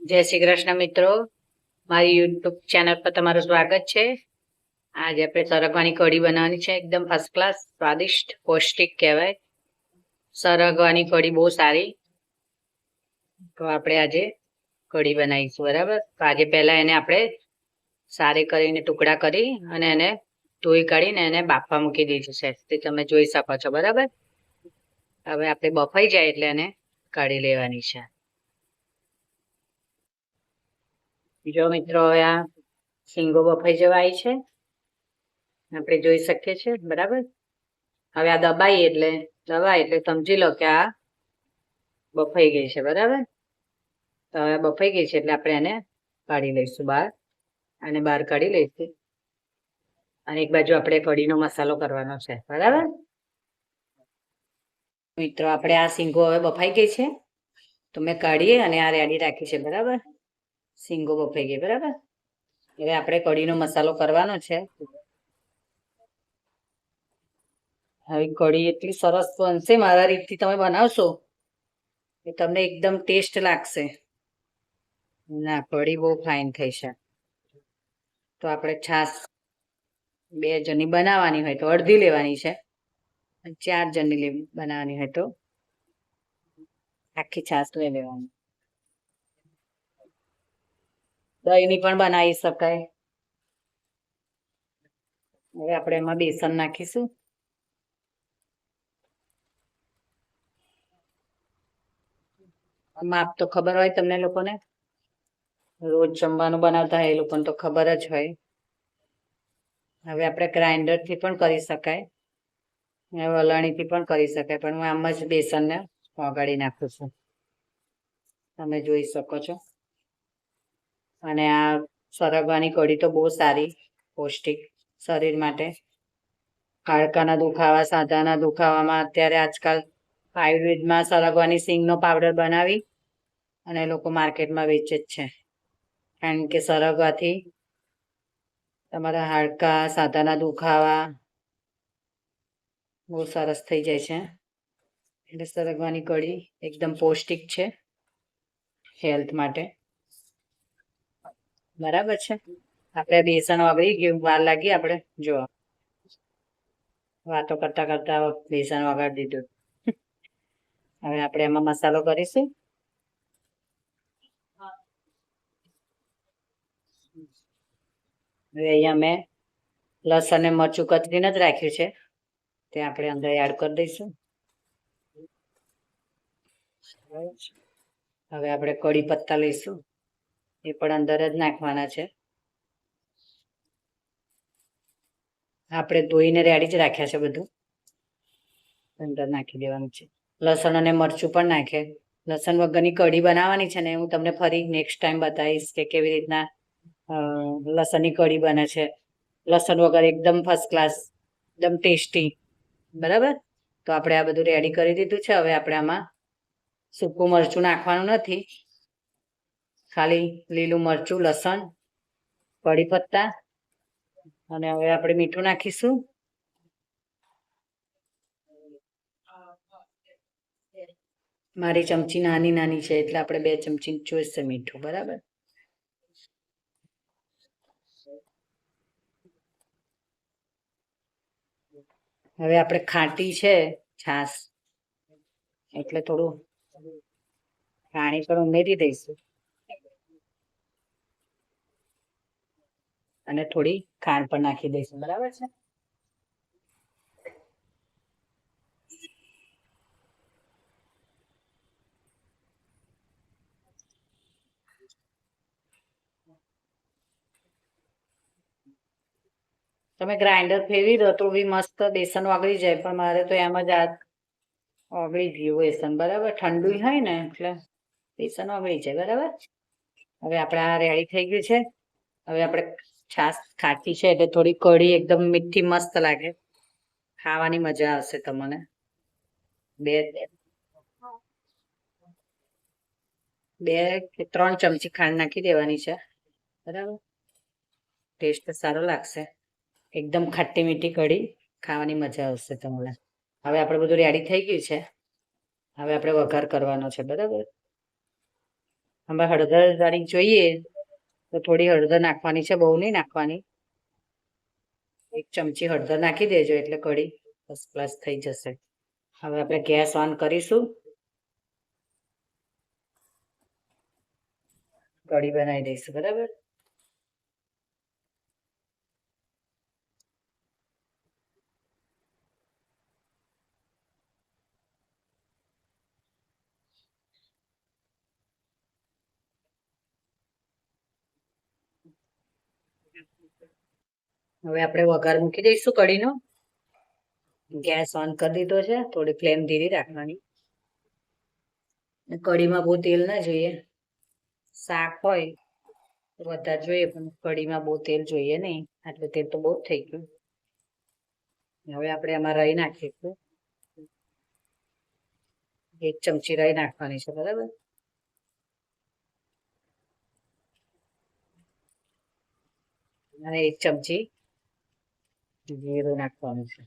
જય શ્રી કૃષ્ણ મિત્રો. મારી યુટ્યુબ ચેનલ પર તમારું સ્વાગત છે. આજે આપણે સરગવાની કઢી બનાવવાની છે. એકદમ ફર્સ્ટ ક્લાસ સ્વાદિષ્ટ, પૌષ્ટિક કહેવાય. સરગવાની કઢી બહુ સારી. તો આપણે આજે કઢી બનાવીશું, બરાબર? તો આજે પહેલા એને આપણે સારી કરીને ટુકડા કરી અને એને ધોઈ કાઢીને એને બાફવા મૂકી દીધું છે. તે તમે જોઈ શકો છો, બરાબર? હવે આપણે બફાઈ જાય એટલે એને કાઢી લેવાની છે. જો મિત્રો હવે આ શીંગો બફાઈ જવા આવી છે. આપણે જોઈ શકીએ છીએ, બરાબર? હવે આ દબાઈ એટલે દબાઈ એટલે સમજી લો કે આ બફાઈ ગઈ છે, બરાબર? તો હવે બફાઈ ગઈ છે એટલે આપણે એને કાઢી લઈશું બહાર અને બહાર કાઢી લઈશું. અને એક બાજુ આપણે કઢીનો મસાલો કરવાનો છે, બરાબર? મિત્રો, આપણે આ શીંગો હવે બફાઈ ગઈ છે. તો મેં કાઢીએ અને આ રેડી રાખી છે, બરાબર? શીંગો બફાઈ ગઈ બરાબર? હવે આપણે કઢીનો મસાલો કરવાનો છે. હવે કઢી એટલી સરસ બનશે મારા રીતથી તમે બનાવશો એ તમને એકદમ ટેસ્ટ લાગશે. ના, કઢી બહુ ફાઇન થઈ છે. તો આપણે છાશ બે જણની બનાવવાની હોય તો અડધી લેવાની છે ચાર જણની બનાવવાની હોય તો આખી છાશ લઈ લેવાની. દહીંની પણ બનાવી શકાય. હવે આપણે એમાં બેસન નાખીશું. માપ તો ખબર હોય તમને લોકોને? રોજ જમવાનું બનાવતા હોય એ લોકોને તો ખબર જ હોય. હવે આપણે ગ્રાઇન્ડરથી પણ કરી શકાય. વલણીથી પણ કરી શકાય. પણ હું આમ જ બેસનને ઓગાળી નાખું છું. તમે જોઈ શકો છો. અને આ સરગવાની કઢી તો બહુ સારી, પૌષ્ટિક શરીર માટે. હાડકાના દુખાવા, સાંધાના દુખાવામાં અત્યારે આજકાલ આયુર્વેદમાં સરગવાની સિંગનો પાવડર બનાવી અને લોકો માર્કેટમાં વેચે જ છે. કારણ કે સરગવાથી તમારા હાડકા, સાંધાના દુખાવા બહુ સરસ થઈ જાય છે. એટલે સરગવાની કઢી એકદમ પૌષ્ટિક છે હેલ્થ માટે. બરાબર છે. આપણે બેસન વગડી ગયું વાર લાગી આપણે જો વાતો કરતા કરતા બેસન વગાડી દીધું. હવે આપણે એમાં મસાલો કરીશું. હવે અહીંયા મેં લસણ અને મરચું કતરીને જ રાખ્યું છે. તે આપણે અંદર એડ કરી દઈશું. હવે આપણે કડી પત્તા લઈશું. એ પણ અંદર જ નાખવાના છે. આપણે ધોઈને રેડી જ રાખ્યા છે બધું. અંદર નાખી દેવાનું છે. લસણ અને મરચું પણ નાખે. લસણ વગરની કઢી બનાવવાની છે ને, હું તમને ફરી નેક્સ્ટ ટાઈમ બતાવીશ કે કેવી રીતના લસણની કઢી બને છે. લસણ વગર એકદમ ફર્સ્ટ ક્લાસ એકદમ ટેસ્ટી બરાબર? તો આપણે આ બધું રેડી કરી દીધું છે. હવે આપણે આમાં સૂકું મરચું નાખવાનું નથી. ખાલી લીલું મરચું, લસણ, કઢી પત્તા અને હવે આપણે મીઠું નાખીશું. મારી ચમચી નાની નાની છે એટલે આપણે બે ચમચી જોઈશે મીઠું, બરાબર? હવે આપણે ખાટી છે, છાશ. એટલે થોડું પાણી પણ ઉમેરી દઈશું. અને થોડી ખાંડ પણ નાખી દઈશું, બરાબર છે? તમે ગ્રાઇન્ડર ફેરવી દો તો બી મસ્ત બેસન ઓગળી જાય, પણ મારે તો એમ જ આ ઓગળી ગયું બેસન, બરાબર? ઠંડુ હોય ને, એટલે બેસન ઓગળી જાય, બરાબર? હવે આપણે આ રેડી થઈ ગયું છે. હવે આપણે છાશ ખાટી છે એટલે થોડી કઢી એકદમ મીઠી મસ્ત લાગે. ખાવાની મજા આવશે તમને. બે બે. કે ત્રણ ચમચી ખાંડ નાખી દેવાની છે. બરાબર? ટેસ્ટ સારો લાગશે. એકદમ ખાટી મીઠી કઢી. ખાવાની મજા આવશે તમને. હવે આપણે બધું રેડી થઈ ગયું છે. હવે આપણે વઘાર કરવાનો છે. બરાબર? આમાં હળદર વાળી જોઈએ. તો થોડી હળદર નાખવાની છે, બહુ નહીં નાખવાની. એક ચમચી હળદર નાખી દેજો, એટલે કઢી ફર્સ્ટ ક્લાસ થઈ જશે. હવે આપણે ગેસ ઓન કરીશું. કઢી બનાવી દઈશું, બરાબર? હવે આપણે વઘાર મૂકી દઈશું કઢીનો. ગેસ ઓન કરી દીધો છે, થોડી ફ્લેમ ધીરી રાખવાની. કઢીમાં બહુ તેલ ના જોઈએ. શાક હોય, વધારે જોઈએ, પણ કઢીમાં બહુ તેલ જોઈએ નહીં. આટલું તેલ તો બહુ થઈ ગયું. હવે આપણે આમાં રહી નાખીશું. એક ચમચી રહી નાખવાની છે, બરાબર? અને એક ચમચી જીરું નાખવાનું છે.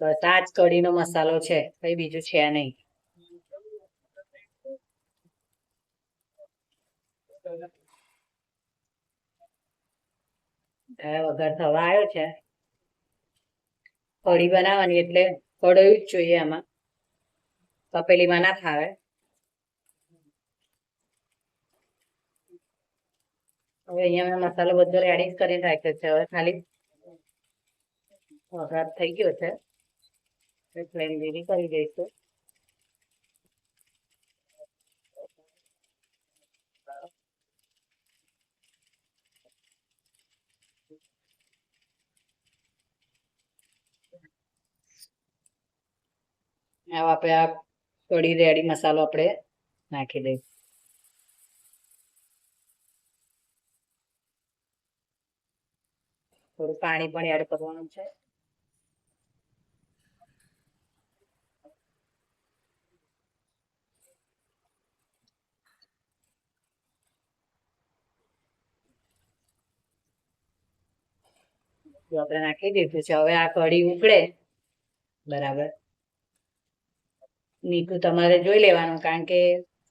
બસ, આ જ કઢીનો મસાલો છે. કઈ બીજું છે નહીં. વઘાર થવા આવ્યો છે. કઢી બનાવવાની એટલે કઢાયું જ જોઈએ આમાં. તપેલીમાં ના ફાવે. હવે અહીંયા મેં મસાલો બધો રેડી કરીને રાખ્યો છે. હવે ખાલી વઘાર થઈ ગયો છે. ફ્લેમ ધીરી કરી દઈશું. હવે આપણે આ કઢી રેડી મસાલો આપણે નાખી દઈશું થોડું પાણી પણ એડ કરવાનું છે. આપણે નાખી દીધું છે, હવે આ કઢી ઉકળે. બરાબર. મીઠું તમારે જોઈ લેવાનું, કારણ કે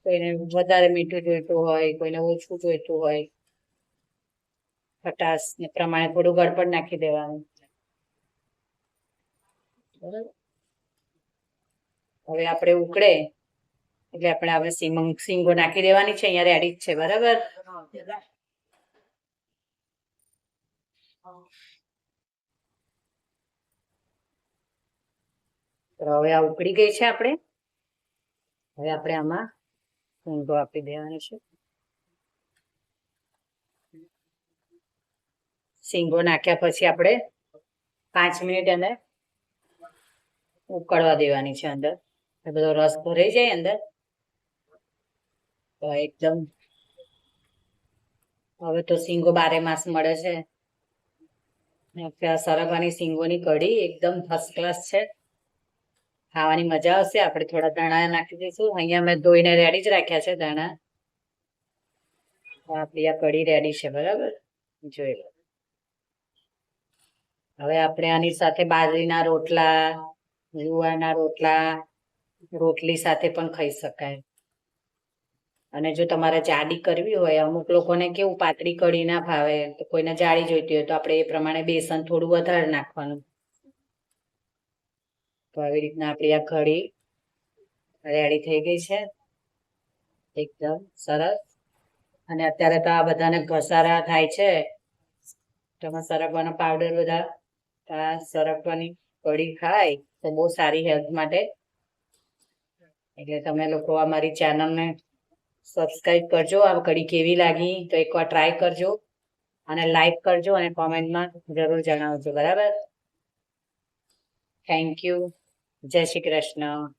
કોઈને વધારે મીઠું જોઈતું હોય, કોઈને ઓછું જોઈતું હોય. ખટાશ ને પ્રમાણે થોડું ગળપણ નાખી દેવાનું. હવે આપણે ઉકળે, એટલે આપણે હવે સીમંગ સિંગો નાખી દેવાની છે, અહીંયા રેડી જ છે, બરાબર? હવે આ ઉકળી ગઈ છે આપણે. હવે આપણે આમાં સિંગો આપી દેવાની છે. સિંગો નાખ્યા પછી આપણે પાંચ મિનિટ એને ઉકળવા દેવાની છે અંદર. બધો રસ ભરાઈ જાય અંદર. તો એકદમ હવે તો સિંગો બારે માસ મળે છે. સરગવાની સિંગોની કઢી એકદમ ફર્સ્ટ ક્લાસ છે. ખાવાની મજા આવશે. આપણે થોડા દાણા નાખી દઈશું. અહીંયા મેં ધોઈને રેડી જ રાખ્યા છે દાણા આપણી આ કઢી રેડી છે, બરાબર? જોઈ લો. હવે આપણે આની સાથે બાજરીના રોટલા, જુવારના રોટલા, રોટલી સાથે પણ ખાઈ શકાય. અને જો તમારે જાડી કરવી હોય, અમુક લોકોને કેવું પાતળી કઢી ના ભાવે, તો કોઈને જાડી જોઈતી હોય, તો આપણે એ પ્રમાણે બેસન થોડું વધારે નાખવાનું. તો આવી રીતના આપણી આ કઢી રેડી થઈ ગઈ છે. એકદમ સરસ. અને અત્યારે તો આ બધાને ઘસારા થાય છે. સરગવાનો પાવડર બધા આ સરગવાની કઢી ખાય, તો બહુ સારી હેલ્થ માટે. એટલે તમે લોકો અમારી ચેનલને સબસ્ક્રાઈબ કરજો. આ કઢી કેવી લાગી તો એકવાર ટ્રાય કરજો. અને લાઈક કરજો અને કોમેન્ટમાં જરૂર જણાવજો. બરાબર? થેન્ક યુ જય શ્રી કૃષ્ણ.